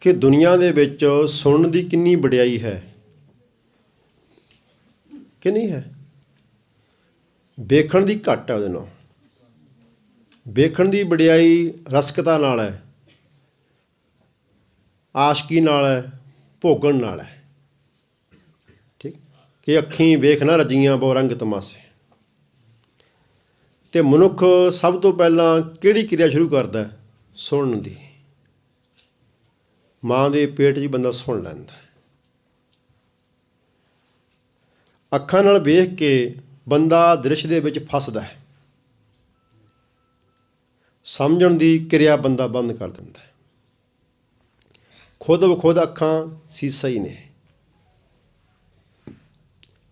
ਕਿ ਦੁਨੀਆ ਦੇ ਵਿੱਚ ਸੁਣਨ ਦੀ ਕਿੰਨੀ ਵਡਿਆਈ ਹੈ? ਕਿ ਨਹੀਂ ਹੈ? ਵੇਖਣ ਦੀ ਘੱਟ ਹੈ ਉਹਦੇ ਨਾਲ। ਵੇਖਣ ਦੀ ਵਡਿਆਈ ਰਸਕਤਾ ਨਾਲ ਹੈ। ਆਸ਼ਕੀ ਨਾਲ ਹੈ, ਭੋਗਣ ਨਾਲ ਹੈ। ਠੀਕ? ਕਿ ਅੱਖੀਂ ਵੇਖ ਨਾ ਰਜੀਆਂ ਬੋ ਰੰਗ ਤਮਾਸੇ। ਤੇ ਮਨੁੱਖ ਸਭ ਤੋਂ ਪਹਿਲਾਂ ਕਿਹੜੀ ਕਿਰਿਆ ਸ਼ੁਰੂ ਕਰਦਾ ਸੁਣਨ ਦੀ। ਮਾਂ ਦੇ ਪੇਟ 'ਚ ਬੰਦਾ ਸੁਣ ਲੈਂਦਾ ਹੈ। ਅੱਖਾਂ ਨਾਲ ਵੇਖ ਕੇ ਬੰਦਾ ਦ੍ਰਿਸ਼ ਦੇ ਵਿੱਚ ਫਸਦਾ ਹੈ। ਸਮਝਣ ਦੀ ਕਿਰਿਆ ਬੰਦਾ ਬੰਦ ਕਰ ਦਿੰਦਾ ਹੈ। ਖੁਦ ਬਖੁਦ ਅੱਖਾਂ ਸੀਸਾ ਹੀ ਨੇ।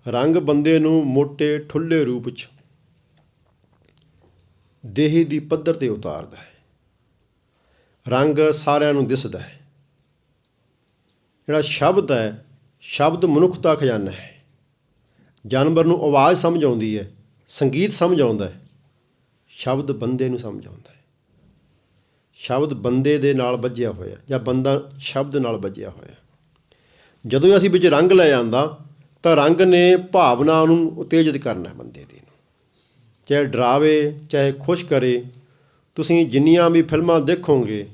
ਰੰਗ ਬੰਦੇ ਨੂੰ ਮੋٹے ਠੁੱਲੇ ਰੂਪ 'ਚ ਦੇਹੀ ਦੀ ਪੱਧਰ ਤੇ ਉਤਾਰਦਾ ਹੈ। ਰੰਗ ਸਾਰਿਆਂ ਨੂੰ ਦਿਸਦਾ ਹੈ। ਜਿਹੜਾ ਸ਼ਬਦ ਹੈ, ਸ਼ਬਦ ਮਨੁੱਖ ਦਾ ਖਜ਼ਾਨਾ ਹੈ। ਜਾਨਵਰ ਨੂੰ ਆਵਾਜ਼ ਸਮਝ ਆਉਂਦੀ ਹੈ, ਸੰਗੀਤ ਸਮਝ ਆਉਂਦਾ ਹੈ, ਸ਼ਬਦ ਬੰਦੇ ਨੂੰ ਸਮਝ ਆਉਂਦਾ ਹੈ। ਸ਼ਬਦ ਬੰਦੇ ਦੇ ਨਾਲ ਵੱਜਿਆ ਹੋਇਆ, ਜਾਂ ਬੰਦਾ ਸ਼ਬਦ ਨਾਲ ਵੱਜਿਆ ਹੋਇਆ। ਜਦੋਂ ਅਸੀਂ ਵਿੱਚ ਰੰਗ ਲੈ ਜਾਂਦਾ ਤਾਂ ਰੰਗ ਨੇ ਭਾਵਨਾ ਨੂੰ ਉਤੇਜਿਤ ਕਰਨਾ ਬੰਦੇ ਦੀ। ਚਾਹੇ ਡਰਾਵੇ, ਚਾਹੇ ਖੁਸ਼ ਕਰੇ, ਤੁਸੀਂ ਜਿੰਨੀਆਂ ਵੀ ਫਿਲਮਾਂ ਦੇਖੋਗੇ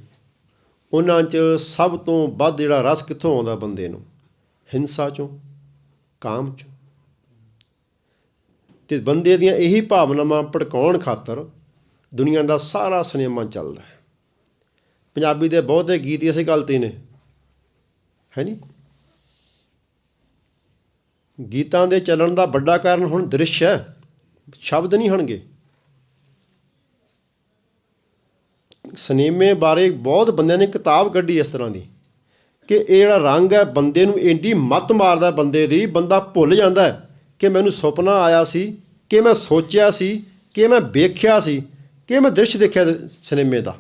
ਉਹਨਾਂ 'ਚ ਸਭ ਤੋਂ ਵੱਧ ਜਿਹੜਾ ਰਸ ਕਿੱਥੋਂ ਆਉਂਦਾ ਬੰਦੇ ਨੂੰ? ਹਿੰਸਾ 'ਚੋਂ, ਕਾਮ 'ਚੋਂ। ਤੇ ਬੰਦੇ ਦੀਆਂ ਇਹੀ ਭਾਵਨਾਵਾਂ ਭੜਕਾਉਣ ਖਾਤਰ ਦੁਨੀਆ ਦਾ ਸਾਰਾ ਸਿਨੇਮਾ ਚੱਲਦਾ ਹੈ। ਪੰਜਾਬੀ ਦੇ ਬਹੁਤੇ ਗੀਤ ਹੀ ਇਸੇ ਗੱਲ ਤੇ ਨੇ। ਹੈ ਨਹੀਂ ਗੀਤਾਂ ਦੇ ਚੱਲਣ ਦਾ ਵੱਡਾ ਕਾਰਨ ਹੁਣ ਦ੍ਰਿਸ਼ ਹੈ। ਸ਼ਬਦ ਨਹੀਂ ਹੋਣਗੇ। ਸਿਨੇਮੇ ਬਾਰੇ ਬਹੁਤ ਬੰਦਿਆਂ ਨੇ ਕਿਤਾਬ ਕੱਢੀ ਇਸ ਤਰ੍ਹਾਂ ਦੀ ਕਿ ਇਹ ਜਿਹੜਾ ਰੰਗ ਹੈ, ਬੰਦੇ ਨੂੰ ਇੰਡੀ ਮੱਤ ਮਾਰਦਾ ਬੰਦੇ ਦੀ, ਬੰਦਾ ਭੁੱਲ ਜਾਂਦਾ ਕਿ ਮੈਨੂੰ ਸੁਪਨਾ ਆਇਆ ਸੀ, ਕਿ ਮੈਂ ਸੋਚਿਆ ਸੀ, ਕਿ ਮੈਂ ਵੇਖਿਆ ਸੀ, ਕਿ ਮੈਂ ਦ੍ਰਿਸ਼ ਦੇਖਿਆ ਸਿਨੇਮੇ ਦਾ।